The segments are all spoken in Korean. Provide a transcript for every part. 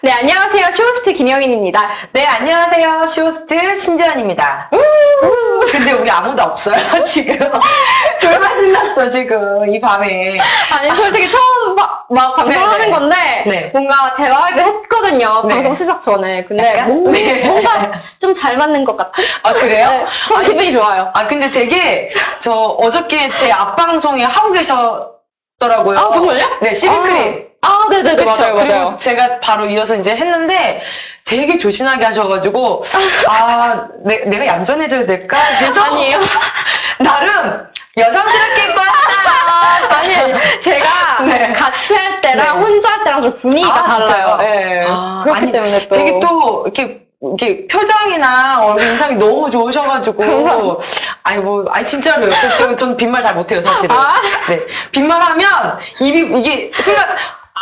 네, 안녕하세요. 쇼호스트 김영인입니다. 네, 안녕하세요. 쇼호스트 신재환입니다. 근데 우리 아무도 없어요, 지금. 졸라 신났어, 지금, 이 밤에. 아니, 솔직히 처음 막, 막 방송하는 네네. 건데, 네. 뭔가 대화를 했거든요. 네. 방송 시작 전에. 근데? 뭔- 네. 뭔가 좀 잘 맞는 것 같아. 아, 그래요? 네, 전 아니, 기분이 좋아요. 아, 근데 되게, 저, 어저께 제 앞방송에 하고 계셨더라고요. 아, 정말요? 네, 시비크림. 아, 네네네. 그쵸? 맞아요, 그리고 맞아요. 제가 바로 이어서 이제 했는데 되게 조신하게 하셔가지고 아 내, 내가 얌전해져야 될까? 그래서 아니에요. 나름 여성스럽게 입고 왔어요. 아니, 제가 네. 같이 할 때랑 네. 혼자 할 때랑 좀 분위기가 아, 달라요. 네. 아, 그렇기 아니, 때문에 또. 되게 또 이렇게 이렇게 표정이나 얼굴 인상이 너무 좋으셔가지고. 아니 뭐 아니 진짜로요. 저, 저, 저는 빈말 잘 못해요 사실은. 아. 네 빈말하면 입이 이게 순간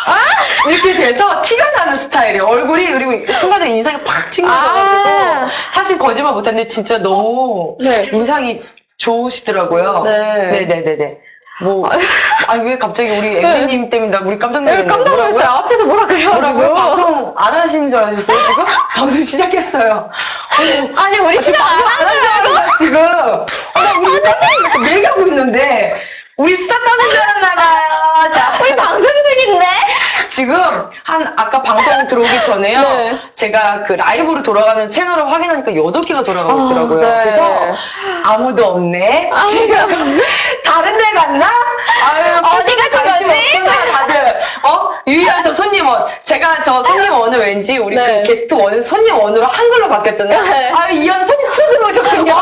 아! 이렇게 돼서 티가 나는 스타일이에요. 얼굴이 그리고 순간에 인상이 팍 튕겨져가지고 아. 사실 거짓말 못하는데 진짜 너무 네. 인상이 좋으시더라고요. 네. 네 네네네. 뭐, 아니, 왜 갑자기 우리 엠비님 때문에 나 우리 깜짝 네, 놀랐네. 깜짝 놀랐어요. 앞에서 뭐라? 그래가지고. 방송 안 하시는 줄 아셨어요, 지금? 방송 시작했어요. 어, 아니, 우리 지금 안안 하는 줄 알았어, 지금. 어, 나 우리 깜짝 얘기하고 있는데, 우리 수다 떠는 줄 알았나봐요. 자, 우리 방송 중인데? 지금, 한, 아까 방송 들어오기 전에요. 네. 제가 그 라이브로 돌아가는 채널을 확인하니까 8개가 돌아가고 있더라고요. 아, 네. 그래서, 아무도 없네. 아무도 지금, 다른 데 갔나? 아유, 어디 가신 관심? 없구나, 다들. 어? 유일한 저 손님 원. 제가 저 손님 원은 왠지 우리 네. 그 게스트 원은 손님 원으로 한글로 바뀌었잖아요. 네. 아유, 이현 송초 들어오셨군요.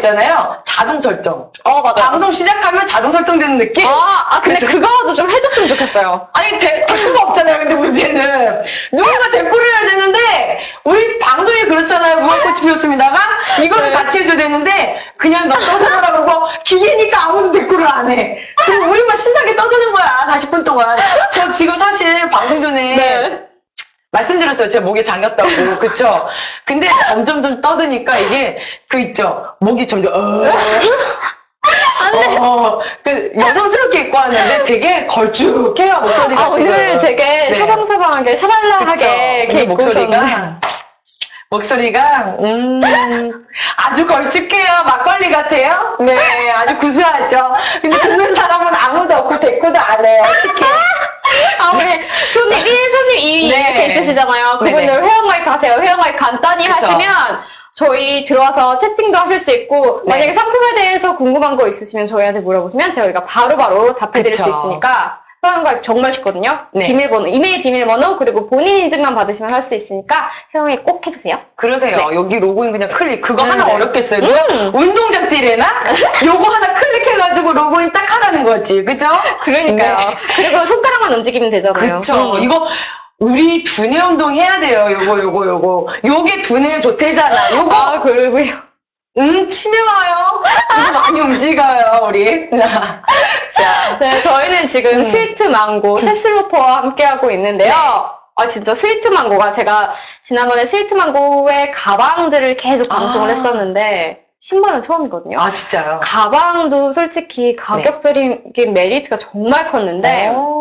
있잖아요. 자동 설정. 어, 맞아요. 방송 시작하면 자동 설정되는 느낌? 아, 아, 근데? 그거라도 좀 해줬으면 좋겠어요. 아니 데, 댓글가 없잖아요. 근데 문제는 누군가 댓글을 해야 되는데 우리 방송이 그렇잖아요. 무한꽃이 피었습니다가 이거를 네. 같이 해줘야 되는데 그냥 너 떠들어라 그러고 기계니까 아무도 댓글을 안 해. 그럼 우리만 신나게 떠드는 거야. 40분 동안. 저 지금 사실 방송 전에 네. 말씀드렸어요. 제 목에 잠겼다고. 그쵸? 근데 점점점 떠드니까 이게 그 있죠. 목이 점점 어. 어, 그 여성스럽게 입고 왔는데 되게 걸쭉해요 목소리가 아, 오늘. 되게 네. 샤방샤방하게, 그쵸? 샤발라하게 근데 이렇게. 목소리가 목소리가 음 아주 걸쭉해요 막걸리 같아요 네 아주 구수하죠 근데 듣는 사람은 아무도 없고 대꾸도 안 해요 어떻게 아, 우리 손님 1, 손님 2 네. 이렇게 있으시잖아요. 그분들 네네. 회원 가입 하세요. 회원 가입 간단히 그쵸. 하시면 저희 들어와서 채팅도 하실 수 있고 네. 만약에 상품에 대해서 궁금한 거 있으시면 저희한테 물어보시면 저희가 바로바로 답해드릴 수 그쵸. 있으니까 회원 가입 정말 쉽거든요. 네. 비밀번호, 이메일 비밀번호 그리고 본인 인증만 받으시면 할 수 있으니까 회원가입 꼭 해주세요. 그러세요 여기 로그인 그냥 클릭 그거 네, 하나 네. 어렵겠어요 음. 운동장 뛰래나 요거 하나 클릭해가지고 로그인 딱 하라는 거지 그죠 그러니까요. 네. 그리고 손가락만 움직이면 되잖아요. 그쵸. 음. 이거, 우리 두뇌 운동 해야 돼요. 요거, 요거, 요거. 요게 두뇌에 좋대잖아. 요거, 아, 그리고요. 음, 치매 와요. 많이 움직여요, 우리. 자. 네, 저희는 지금 음. 스위트 망고 테슬로퍼와 함께하고 있는데요. 아, 진짜 스위트 망고가 제가 지난번에 스위트 망고의 가방들을 계속 방송을 아. 했었는데, 신발은 처음이거든요. 아, 진짜요? 가방도 솔직히 가격적인 메리트가 정말 컸는데, 오.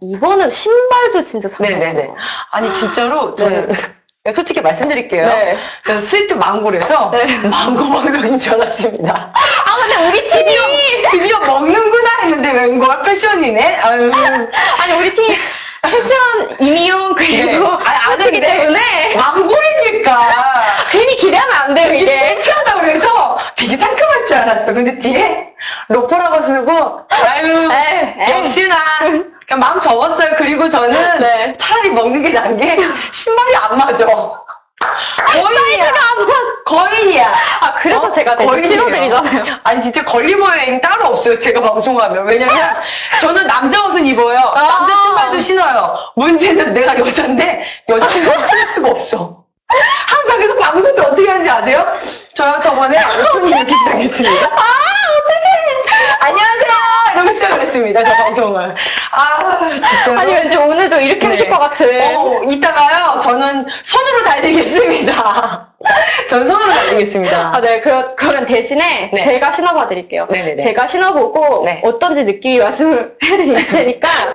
이번엔 신발도 진짜 네네네. 상당해요. 아니, 진짜로, 저는, 솔직히 말씀드릴게요. 네. 저는 스위트 망고래서 네. 망고 방송인 줄 알았습니다. 아, 근데 우리 팀이! 드디어 먹는구나 했는데 웬걸 패션이네? 아유. 아니, 우리 팀 패션, 임용, 그리고 네. 아니, 아는데. 때문에 망고이니까. 괜히 기대하면 안 돼요, 이게. 창피하다 그래서 되게 상큼할 줄 알았어. 근데 뒤에 로퍼라고 쓰고 아유 에이, 에이. 역시나 그냥 마음 접었어요. 그리고 저는 네. 차라리 먹는 게 나은 게 신발이 안 맞아. 거인이야. 거인이야. 아, 그래서 어? 제가 거인이에요. 신어드리잖아요. 아니 진짜 걸리버 여행 따로 없어요. 제가 방송하면 왜냐면 저는 남자 옷은 입어요. 아. 남자 신발도 신어요. 문제는 내가 여잔데 여자 신발 신을 수가 없어. 항상 그래서 방송 때 어떻게 하는지 아세요? 저요 저번에 오프닝 이렇게 시작했습니다. 아. 시작했습니다. 저 방송을. 아 진짜. 아니, 왠지 오늘도 이렇게 하실 것 같은. 어, 이따가요. 저는 손으로 달리겠습니다. 저는 손으로 달리겠습니다. 아, 네. 그, 그런 대신에 네. 제가 신어봐 드릴게요. 네네네. 제가 신어보고 네. 어떤지 느낌이 말씀을 해드릴 테니까